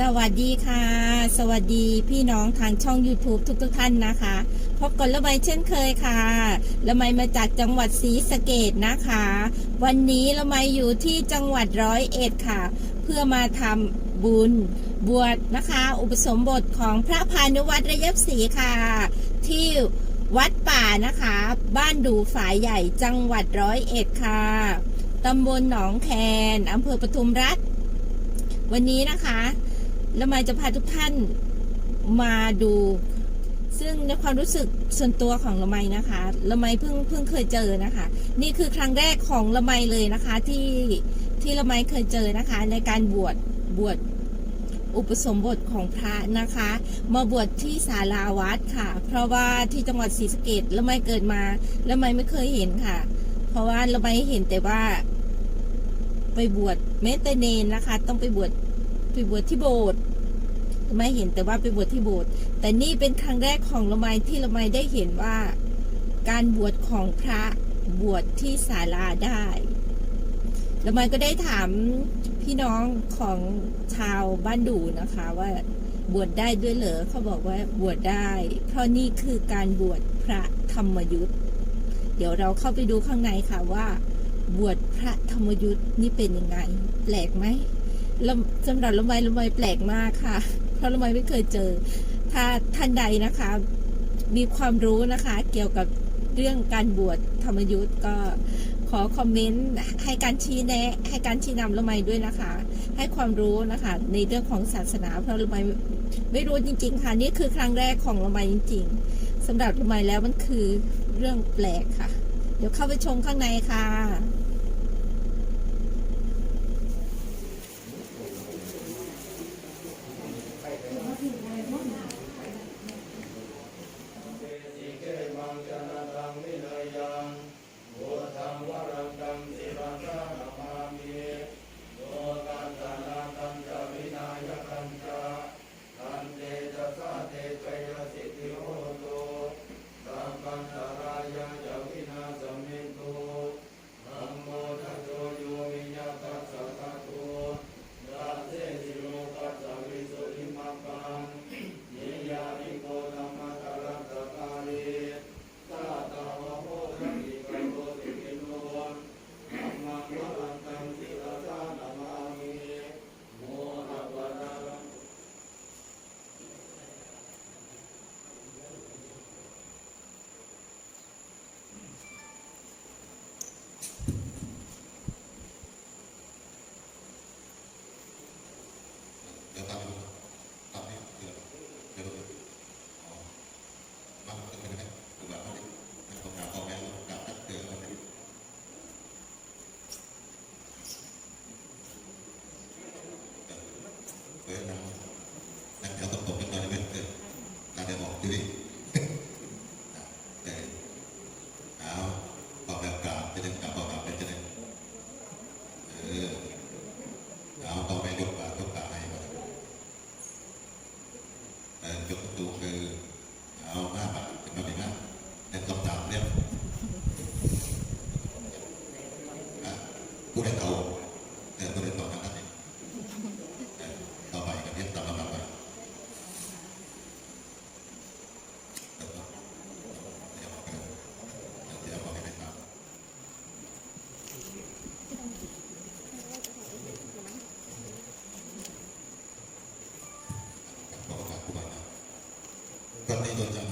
สวัสดีค่ะ สวัสดีพี่น้องทางช่อง YouTube ทุกทุกๆท่านนะคะ พบกันละไมเช่นเคยค่ะละไมมาจากจังหวัดศรีสะเกดนะคะ วันนี้ละไมอยู่ที่จังหวัดร้อยเอ็ดค่ะ เพื่อมาทำบุญบวชนะคะ อุปสมบทของพระพานุวัตรระยับศรีค่ะ ที่วัดป่านะคะ บ้านดูฝายใหญ่จังหวัดร้อยเอ็ดค่ะตำบลหนองแคนอำเภอปทุมรัฐวันนี้นะคะ ละไมจะพาทุกท่านมาดู ซึ่งในความรู้สึกส่วนตัวของละไมนะคะละไมเพิ่งเพิ่งเคยเจอนะคะ นี่คือครั้งแรกของละไมเลยนะคะที่ที่ละไมเคยเจอนะคะ ในการบวชบวชอุปสมบทของพระนะคะ มาบวชที่ศาลาวัดค่ะ เพราะว่าที่จังหวัดศรีสะเกดละไมเกิดมาละไมไม่เคยเห็นค่ะ เพราะว่าละไมเห็นแต่ว่า ไปบวชแม้แต่เนนนะคะ ต้องไปบวช ไปบวชที่โบสถ์ไม่เห็นแต่ว่าไปบวชที่โบสถ์แต่นี่เป็นครั้งแรกของละไมที่ละไมได้เห็นว่า การบวชของพระบวชที่ศาลาได้ละไมก็ได้ถามพี่น้องของชาวบ้านดูนะคะ ว่าบวชได้ด้วยเหรอเขาบอกว่าบวชได้ เพราะนี่คือการบวชพระธรรมยุทธ์เดี๋ยวเราเข้าไปดูข้างในค่ะว่า บวชพระธรรมยุทธ์นี่เป็นยังไง แปลกไหม สำหรับละไมละไมแปลกมากค่ะ เพราะละไมไม่เคยเจอ ถ้าท่านใดนะคะ มีความรู้นะคะ เกี่ยวกับเรื่องการบวชธรรมยุทธ์ก็ขอคอมเมนต์ให้การชี้แนะ ให้การชี้นำละไมด้วยนะคะ ให้ความรู้นะคะ ในเรื่องของศาสนา เพราะละไมไม่รู้จริง ๆ ค่ะนี่คือครั้งแรกของละไมจริง ๆสำหรับละไมแล้วมันคือเรื่องแปลกค่ะ เดี๋ยวเข้าไปชมข้างในค่ะ ผู้ใดเขาเออผู้ใดตอบนะครับเนี่ยเออต่อไปกันเนี่ยตามลำดับไปเดี๋ยวก็เดี๋ยวเอาไปเดี๋ย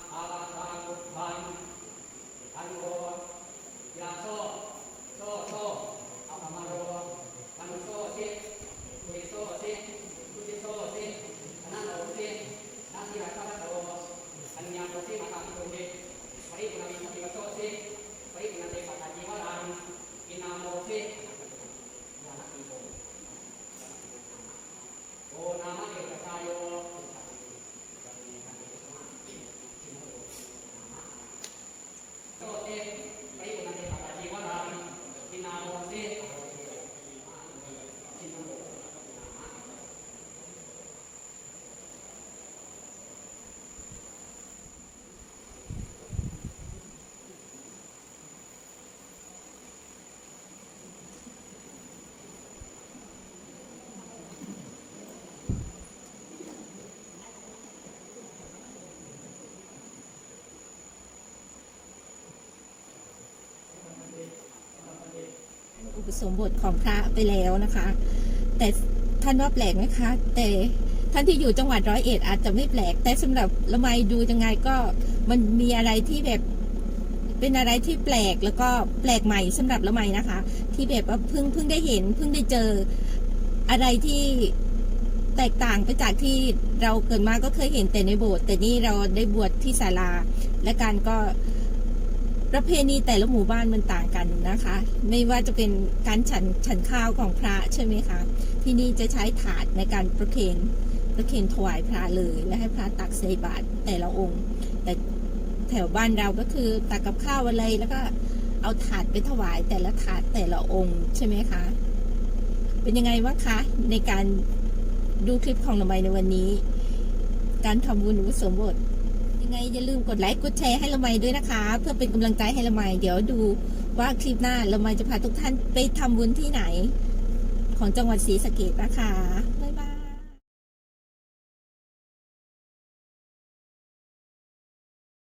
อันยังโรติมาตาตุเดปริปุณามิปฏิวัตโตสิปริปุณาเตปะตาจีวรังอินาโมสิยานักอิโกโอนามาเอกชายโยโตเตปริปุณาเตปะตาจีวรังอินาโมสิชินโม อุสมบทของพระไปแล้วนะคะ แต่ท่านว่าแปลกไหมคะ แต่ท่านที่อยู่จังหวัดร้อยเอ็ดอาจจะไม่แปลก แต่สำหรับละไมดูยังไงก็มันมีอะไรที่แบบเป็นอะไรที่แปลกแล้วก็แปลกใหม่สำหรับละไมนะคะ ที่แบบว่าเพิ่งเพิ่งได้เห็นเพิ่งได้เจออะไรที่แตกต่างไปจากที่เราเกิดมาก็เคยเห็นแต่ในโบสถ์แต่นี่เราได้บวชที่ศาลา และการก็ ประเพณีแต่ละหมู่บ้านมันต่างกันนะคะ ไม่ว่าจะเป็นการฉันฉันข้าวของพระใช่ไหมคะ ที่นี่จะใช้ถาดในการประเคนประเคนถวายพระเลยและให้พระตักใส่บาตรแต่ละองค์ แต่แถวบ้านเราก็คือตักกับข้าวอะไรแล้วก็เอาถาดไปถวายแต่ละถาดแต่ละองค์ใช่ไหมคะ เป็นยังไงบ้างคะ ในการดูคลิปของละไมในวันนี้ การทำบุญอุปสมบท ไงอย่าลืมกดไลค์กดแชร์ให้ละไมด้วยนะคะ เพื่อเป็นกำลังใจให้ละไมเดี๋ยวดูว่าคลิปหน้าละไมจะพาทุกท่านไปทำบุญที่ไหน ของจังหวัดศรีสะเกดนะคะบ๊าย